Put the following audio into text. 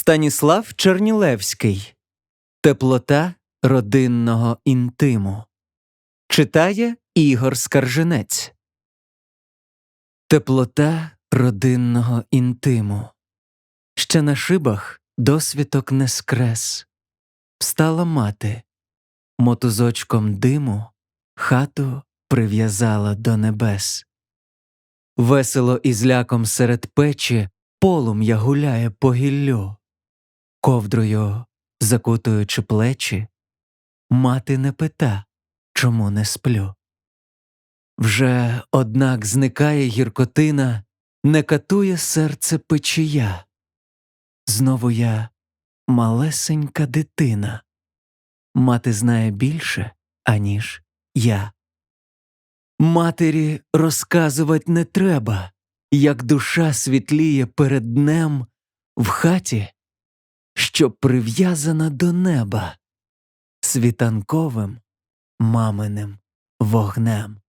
Станіслав Чернілевський. Теплота родинного інтиму. Читає Ігор Скарженець. Теплота родинного інтиму. Ще на шибах досвіток не скрес. Встала мати, мотузочком диму хату прив'язала до небес. Весело і зляком серед печі полум'я гуляє по гіллю, ковдрою закутуючи плечі, мати не пита, чому не сплю. Вже, однак, зникає гіркотина, не катує серце печія. Знову я малесенька дитина, мати знає більше, аніж я. Матері розказувать не треба, як душа світліє перед днем в хаті, що прив'язана до неба світанковим маминим вогнем.